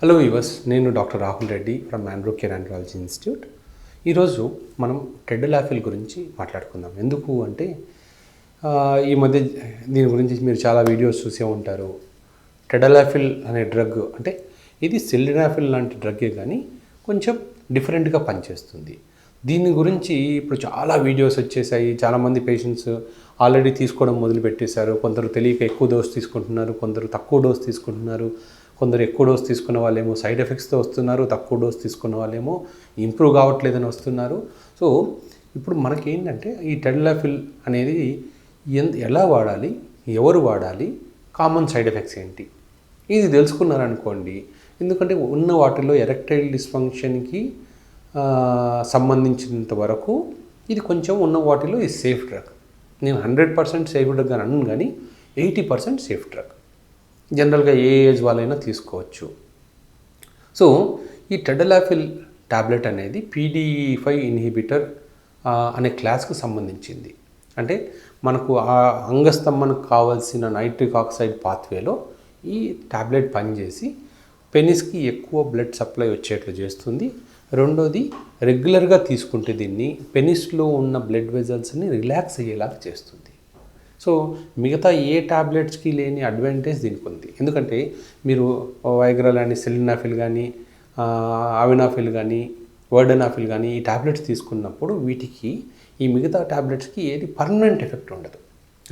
Hello viewers నేను doctor Rahul Reddy from Andro Care andrology institute. ఈరోజు మనం Ted లాఫిల్ గురించి మాట్లాడుకుందాం. ఎందుకు అంటే ఈ మధ్య దీని గురించి మీరు చాలా వీడియోస్ చూసే ఉంటారు. టెడలాఫిల్ అనే డ్రగ్ అంటే ఇది సిల్డినాఫిల్ లాంటి డ్రగ్గే కానీ కొంచెం డిఫరెంట్గా పనిచేస్తుంది. దీని గురించి ఇప్పుడు చాలా వీడియోస్ వచ్చేసాయి. చాలామంది పేషెంట్స్ ఆల్రెడీ తీసుకోవడం మొదలు పెట్టేశారు కొందరు తెలియక ఎక్కువ డోస్ తీసుకుంటున్నారు కొందరు తక్కువ డోస్ తీసుకుంటున్నారు. కొందరు ఎక్కువ డోస్ తీసుకున్న వాళ్ళేమో సైడ్ ఎఫెక్ట్స్తో వస్తున్నారు తక్కువ డోస్ తీసుకున్న వాళ్ళేమో ఇంప్రూవ్ కావట్లేదని వస్తున్నారు. సో ఇప్పుడు మనకేంటంటే ఈ టెడ్లాఫిల్ అనేది ఎన్ ఎలా వాడాలి ఎవరు వాడాలి కామన్ సైడ్ ఎఫెక్ట్స్ ఏంటి? ఇది తెలుసుకున్నారనుకోండి ఎందుకంటే ఉన్న వాటిలో ఎరెక్టైల్ డిస్ఫంక్షన్కి సంబంధించినంత వరకు ఇది కొంచెం ఉన్న వాటిలో ఇది సేఫ్ డ్రగ్. నేను హండ్రెడ్ పర్సెంట్ సేఫ్ డ్రగ్ అని అన్నాను కానీ ఎయిటీ పర్సెంట్ సేఫ్ డ్రగ్. జనరల్గా ఏ ఏజ్ వాళ్ళైనా తీసుకోవచ్చు. సో ఈ టెడలాఫిల్ టాబ్లెట్ అనేది పీడీఈ ఫైవ్ ఇన్హిబిటర్ అనే క్లాస్కు సంబంధించింది. అంటే మనకు ఆ అంగస్తంభనకు కావాల్సిన నైట్రిక్ ఆక్సైడ్ పాత్వేలో ఈ ట్యాబ్లెట్ పనిచేసి పెనిస్కి ఎక్కువ బ్లడ్ సప్లై వచ్చేట్లు చేస్తుంది. రెండోది రెగ్యులర్గా తీసుకుంటే దీన్ని పెనిస్లో ఉన్న బ్లడ్ వెజల్స్ని రిలాక్స్ అయ్యేలాగా చేస్తుంది. సో మిగతా ఏ టాబ్లెట్స్కి లేని అడ్వాంటేజ్ దీనికి ఉంది. ఎందుకంటే మీరు వైగ్రా కానీ సెలినాఫిల్ కానీ అవినాఫిల్ కానీ వర్డనాఫిల్ కానీ ఈ టాబ్లెట్స్ తీసుకున్నప్పుడు వీటికి ఈ మిగతా టాబ్లెట్స్కి ఏది పర్మనెంట్ ఎఫెక్ట్ ఉండదు.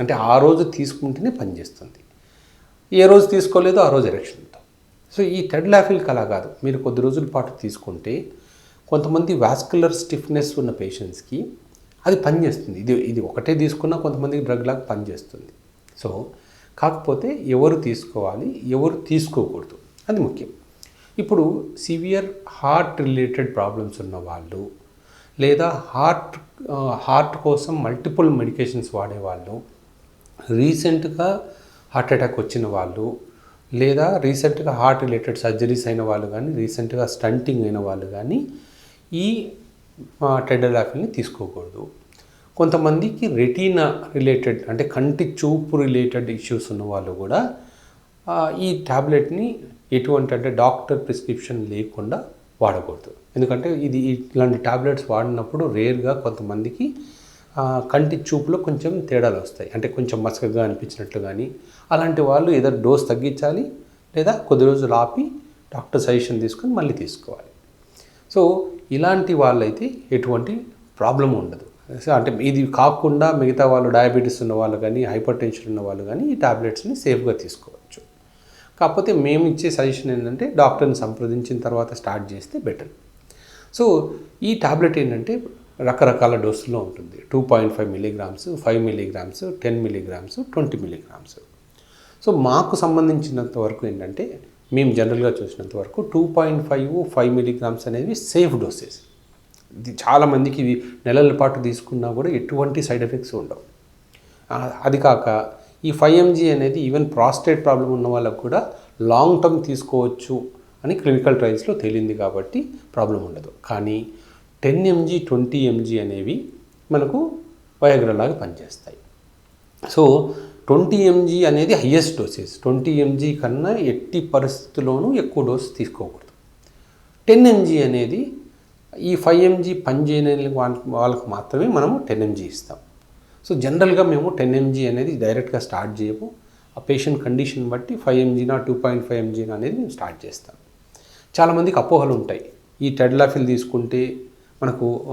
అంటే ఆ రోజు తీసుకుంటేనే పనిచేస్తుంది ఏ రోజు తీసుకోలేదో ఆ రోజు ఎలక్షన్తో సో ఈ టెడ్లాఫిల్కి అలా కాదు. మీరు కొద్ది రోజుల పాటు తీసుకుంటే కొంతమంది వాస్కులర్ స్టిఫ్నెస్ ఉన్న పేషెంట్స్కి అది పనిచేస్తుంది ఇది ఇది ఒకటే తీసుకున్నా కొంతమందికి డ్రగ్ లాగా పనిచేస్తుంది సో కాకపోతే ఎవరు తీసుకోవాలి ఎవరు తీసుకోకూడదు. అది ముఖ్యం. ఇప్పుడు సివియర్ హార్ట్ రిలేటెడ్ ప్రాబ్లమ్స్ ఉన్న వాళ్ళు లేదా హార్ట్ హార్ట్ కోసం మల్టిపుల్ మెడికేషన్స్ వాడేవాళ్ళు రీసెంట్గా హార్ట్ అటాక్ వచ్చిన వాళ్ళు లేదా రీసెంట్గా హార్ట్ రిలేటెడ్ సర్జరీస్ అయిన వాళ్ళు కానీ రీసెంట్గా స్టంటింగ్ అయిన వాళ్ళు కానీ ఈ టెడలాఫిల్ని తీసుకోకూడదు. కొంతమందికి రెటీనా రిలేటెడ్ అంటే కంటి చూపు రిలేటెడ్ ఇష్యూస్ ఉన్న వాళ్ళు కూడా ఈ ట్యాబ్లెట్ని ఎటువంటి అంటే డాక్టర్ ప్రిస్క్రిప్షన్ లేకుండా వాడకూడదు. ఎందుకంటే ఇది ఇలాంటి ట్యాబ్లెట్స్ వాడినప్పుడు రేర్గా కొంతమందికి కంటి చూపులో కొంచెం తేడాలు వస్తాయి. అంటే కొంచెం మసకగా అనిపించినట్లు కానీ అలాంటి వాళ్ళు ఏదో డోస్ తగ్గించాలి లేదా కొద్ది రోజులు ఆపి డాక్టర్ సజెషన్ తీసుకొని మళ్ళీ తీసుకోవాలి. సో ఇలాంటి వాళ్ళైతే ఎటువంటి ప్రాబ్లం ఉండదు. అంటే ఇది కాకుండా మిగతా వాళ్ళు డయాబెటీస్ ఉన్న వాళ్ళు కానీ హైపర్ టెన్షన్ ఉన్న వాళ్ళు కానీ ఈ టాబ్లెట్స్ని సేఫ్గా తీసుకోవచ్చు. కాకపోతే మేము ఇచ్చే సజెషన్ ఏంటంటే డాక్టర్ని సంప్రదించిన తర్వాత స్టార్ట్ చేస్తే బెటర్. సో ఈ టాబ్లెట్ ఏంటంటే రకరకాల డోసుల్లో ఉంటుంది. Two point five milligrams five milligrams ten milligrams twenty milligrams so మాకు సంబంధించినంత వరకు ఏంటంటే మేము జనరల్గా చూసినంత వరకు two point five five milligrams అనేవి సేఫ్ డోసెస్ చాలామందికి ఇవి నెలల పాటు తీసుకున్నా కూడా ఎటువంటి సైడ్ ఎఫెక్ట్స్ ఉండవు. అది కాక ఈ ఫైవ్ ఎంజీ అనేది ఈవెన్ ప్రాస్టేట్ ప్రాబ్లం ఉన్న వాళ్ళకు కూడా లాంగ్ టర్మ్ తీసుకోవచ్చు అని క్లినికల్ ట్రయల్స్లో తేలింది కాబట్టి ప్రాబ్లం ఉండదు. కానీ టెన్ ఎంజీ ట్వంటీ ఎంజీ అనేవి మనకు వయగ్రలాగా పనిచేస్తాయి. సో ట్వంటీ ఎంజీ అనేది హయ్యెస్ట్ డోసెస్ ట్వంటీ ఎంజీ కన్నా ఎట్టి పరిస్థితుల్లోనూ ఎక్కువ డోస్ తీసుకోకూడదు. టెన్ ఎంజీ అనేది ఈ ఫైవ్ ఎంజీ పనిచేయని వాళ్ళ- వాళ్ళకి మాత్రమే మనము టెన్ ఎంజీ ఇస్తాం. సో జనరల్గా మేము టెన్ ఎంజీ అనేది డైరెక్ట్గా స్టార్ట్ చేయము. ఆ పేషెంట్ కండిషన్ బట్టి ఫైవ్ ఎంజీనా టూ పాయింట్ ఫైవ్ ఎంజీనా అనేది మేము స్టార్ట్ చేస్తాం. చాలామందికి అపోహలు ఉంటాయి. ఈ టెడ్లాఫిల్ తీసుకుంటే మనకు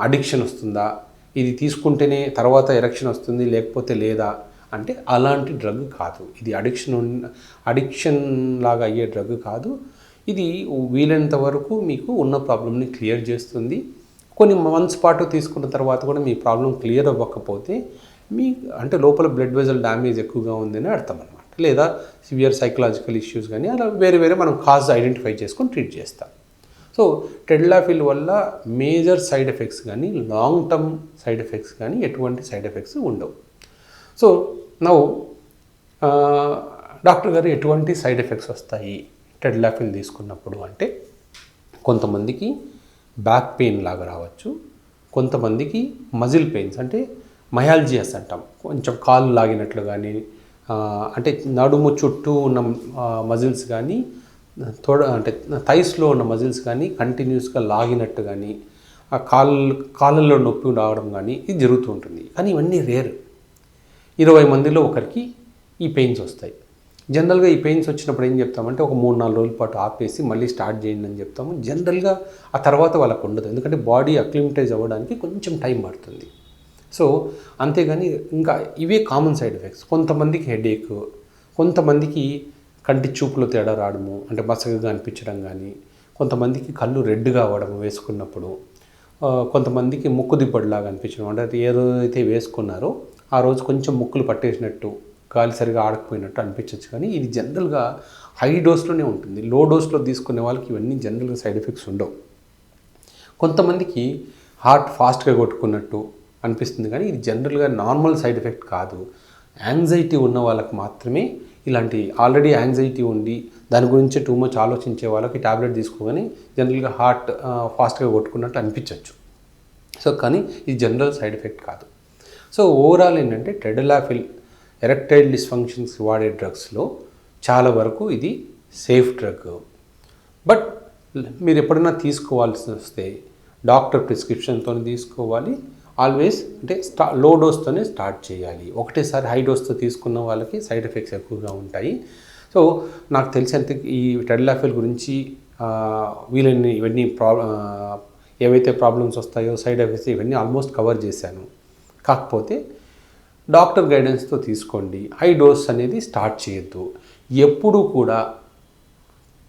అడిక్షన్ వస్తుందా? ఇది తీసుకుంటేనే తర్వాత ఎరక్షన్ వస్తుంది లేకపోతే లేదా? అంటే అలాంటి డ్రగ్ కాదు. ఇది అడిక్షన్ అడిక్షన్ లాగా అయ్యే డ్రగ్ కాదు. ఇది వీలైనంత వరకు మీకు ఉన్న ప్రాబ్లమ్ని క్లియర్ చేస్తుంది. కొన్ని మంత్స్ పాటు తీసుకున్న తర్వాత కూడా మీ ప్రాబ్లం క్లియర్ అవ్వకపోతే మీ అంటే లోపల బ్లడ్ వెజల్ డ్యామేజ్ ఎక్కువగా ఉందని అర్థం అనమాట లేదా సివియర్ సైకలాజికల్ ఇష్యూస్ కానీ అలా వేరే వేరే మనం కాజ్ ఐడెంటిఫై చేసుకొని ట్రీట్ చేస్తాం. సో టెడ్లాఫిల్ వల్ల మేజర్ సైడ్ ఎఫెక్ట్స్ కానీ లాంగ్ టర్మ్ సైడ్ ఎఫెక్ట్స్ కానీ ఎటువంటి సైడ్ ఎఫెక్ట్స్ ఉండవు. సో నౌ డాక్టర్ గారు ఎటువంటి సైడ్ ఎఫెక్ట్స్ వస్తాయి? టెడ్లాఫిల్ తీసుకున్నప్పుడు అంటే కొంతమందికి బ్యాక్ పెయిన్ లాగా రావచ్చు. కొంతమందికి మజిల్ పెయిన్స్ అంటే మయాల్జియస్ అంటాం. కొంచెం కాలు లాగినట్లు కానీ అంటే నడుము చుట్టూ ఉన్న మజిల్స్ కానీ తోడ అంటే థైస్లో ఉన్న మజిల్స్ కానీ కంటిన్యూస్గా లాగినట్టు కానీ ఆ కాళ్ళు కాళ్ళల్లో నొప్పి రావడం కానీ ఇది జరుగుతూ ఉంటుంది. కానీ ఇవన్నీ రేర్ ఇరవై మందిలో ఒకరికి ఈ పెయిన్స్ వస్తాయి. జనరల్గా ఈ పెయిన్స్ వచ్చినప్పుడు ఏం చెప్తామంటే ఒక మూడు నాలుగు రోజుల పాటు ఆపేసి మళ్ళీ స్టార్ట్ చేయండి అని చెప్తాము. జనరల్గా ఆ తర్వాత వాళ్ళకు ఉండదు. ఎందుకంటే బాడీ అక్లిమటైజ్ అవ్వడానికి కొంచెం టైం పడుతుంది. సో అంతేగాని ఇంకా ఇవే కామన్ సైడ్ ఎఫెక్ట్స్. కొంతమందికి హెడేక్ కొంతమందికి కంటి చూపులో తేడా రావడము అంటే బసగగా అనిపించడం కానీ కొంతమందికి కళ్ళు రెడ్గా అవ్వడం వేసుకున్నప్పుడు కొంతమందికి ముక్కు దిబ్బడిలాగా అనిపించడం అంటే ఏదైతే వేసుకున్నారో ఆ రోజు కొంచెం ముక్కులు పట్టేసినట్టు గాలి సరిగా ఆడకపోయినట్టు అనిపించవచ్చు కానీ ఇది జనరల్గా హై డోస్లోనే ఉంటుంది. లో డోస్లో తీసుకునే వాళ్ళకి ఇవన్నీ జనరల్గా సైడ్ ఎఫెక్ట్స్ ఉండవు. కొంతమందికి హార్ట్ ఫాస్ట్గా కొట్టుకున్నట్టు అనిపిస్తుంది. కానీ ఇది జనరల్గా నార్మల్ సైడ్ ఎఫెక్ట్ కాదు. యాంగ్జైటీ ఉన్న వాళ్ళకి మాత్రమే ఇలాంటి ఆల్రెడీ యాంగ్జైటీ ఉండి దాని గురించి టూ మచ్ ఆలోచించే వాళ్ళకి టాబ్లెట్ తీసుకోగానే జనరల్గా హార్ట్ ఫాస్ట్గా కొట్టుకున్నట్టు అనిపించవచ్చు సో కానీ ఇది జనరల్ సైడ్ ఎఫెక్ట్ కాదు. సో ఓవరాల్ ఏంటంటే టెడలాఫిల్ ఎరెక్టైల్ డిస్ఫంక్షన్స్ వాడే డ్రగ్స్లో చాలా వరకు ఇది సేఫ్ డ్రగ్. బట్ మీరు ఎప్పుడైనా తీసుకోవాల్సి వస్తే డాక్టర్ ప్రిస్క్రిప్షన్తో తీసుకోవాలి. ఆల్వేస్ అంటే స్టా లో డోస్తోనే స్టార్ట్ చేయాలి. ఒకటేసారి హై డోస్తో తీసుకున్న వాళ్ళకి సైడ్ ఎఫెక్ట్స్ ఎక్కువగా ఉంటాయి. సో నాకు తెలిసినంత ఈ టెడ్లాఫిల్ గురించి ఆ, వీలైన ఇవన్నీ ప్రాబ్ల ఏవైతే ప్రాబ్లమ్స్ వస్తాయో సైడ్ ఎఫెక్ట్స్ ఇవన్నీ ఆల్మోస్ట్ కవర్ చేశాను. కాకపోతే డాక్టర్ గైడెన్స్తో తీసుకోండి. హై డోస్ అనేది స్టార్ట్ చేయొద్దు. ఎప్పుడూ కూడా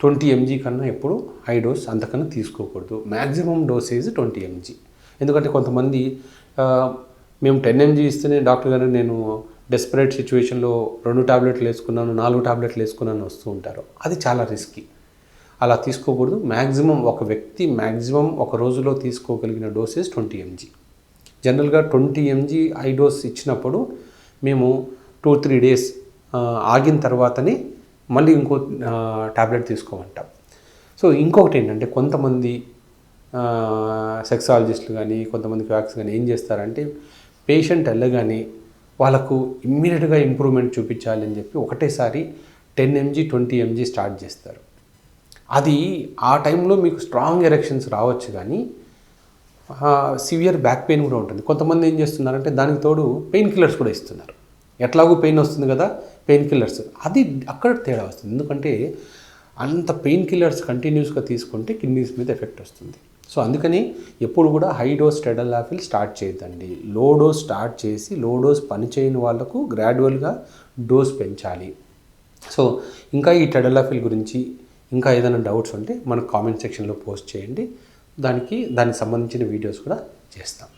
ట్వంటీ ఎంజీ కన్నా ఎప్పుడు హై డోస్ అంతకన్నా తీసుకోకూడదు. Maximum dosage twenty mg. ఎందుకంటే కొంతమంది మేము టెన్ ఎంజీ ఇస్తేనే డాక్టర్ గారు నేను డెస్పరేట్ సిచ్యువేషన్లో రెండు టాబ్లెట్లు వేసుకున్నాను నాలుగు టాబ్లెట్లు వేసుకున్నాను వస్తూ ఉంటారు. అది చాలా రిస్కీ. అలా తీసుకోకూడదు. మ్యాక్సిమం ఒక వ్యక్తి మ్యాక్సిమం ఒక రోజులో తీసుకోగలిగిన డోసేజ్ ట్వంటీ ఎంజీ. జనరల్గా ట్వంటీ ఎంజీ ఐ డోస్ ఇచ్చినప్పుడు మేము టూ త్రీ డేస్ ఆగిన తర్వాతనే మళ్ళీ ఇంకో టాబ్లెట్ తీసుకోమంటాం. సో ఇంకొకటి ఏంటంటే కొంతమంది సెక్సాలజిస్టులు కానీ కొంతమంది క్వాక్స్ కానీ ఏం చేస్తారంటే పేషెంట్ వెళ్ళగానే వాళ్ళకు ఇమ్మీడియట్గా ఇంప్రూవ్మెంట్ చూపించాలి అని చెప్పి ఒకటేసారి ten mg twenty mg start చేస్తారు. అది ఆ టైంలో మీకు స్ట్రాంగ్ ఎరెక్షన్స్ రావచ్చు కానీ సివియర్ బ్యాక్ పెయిన్ కూడా ఉంటుంది. కొంతమంది ఏం చేస్తున్నారంటే దానికి తోడు పెయిన్ కిల్లర్స్ కూడా ఇస్తున్నారు. ఎట్లాగూ పెయిన్ వస్తుంది కదా పెయిన్ కిల్లర్స్ అది అక్కడ తేడా వస్తుంది. ఎందుకంటే అంత పెయిన్ కిల్లర్స్ కంటిన్యూస్గా తీసుకుంటే కిడ్నీస్ మీద ఎఫెక్ట్ వస్తుంది. సో అందుకని ఎప్పుడు కూడా హై డోస్ టెడలాఫిల్ స్టార్ట్ చేయొద్దండి. లో డోస్ స్టార్ట్ చేసి లో డోస్ పనిచేయని వాళ్ళకు గ్రాడ్యువల్గా డోస్ పెంచాలి. సో ఇంకా ఈ టెడలాఫిల్ గురించి ఇంకా ఏదైనా డౌట్స్ ఉంటే మనకు కామెంట్ సెక్షన్లో పోస్ట్ చేయండి. దానికి దానికి సంబంధించిన వీడియోస్ కూడా చేస్తాం.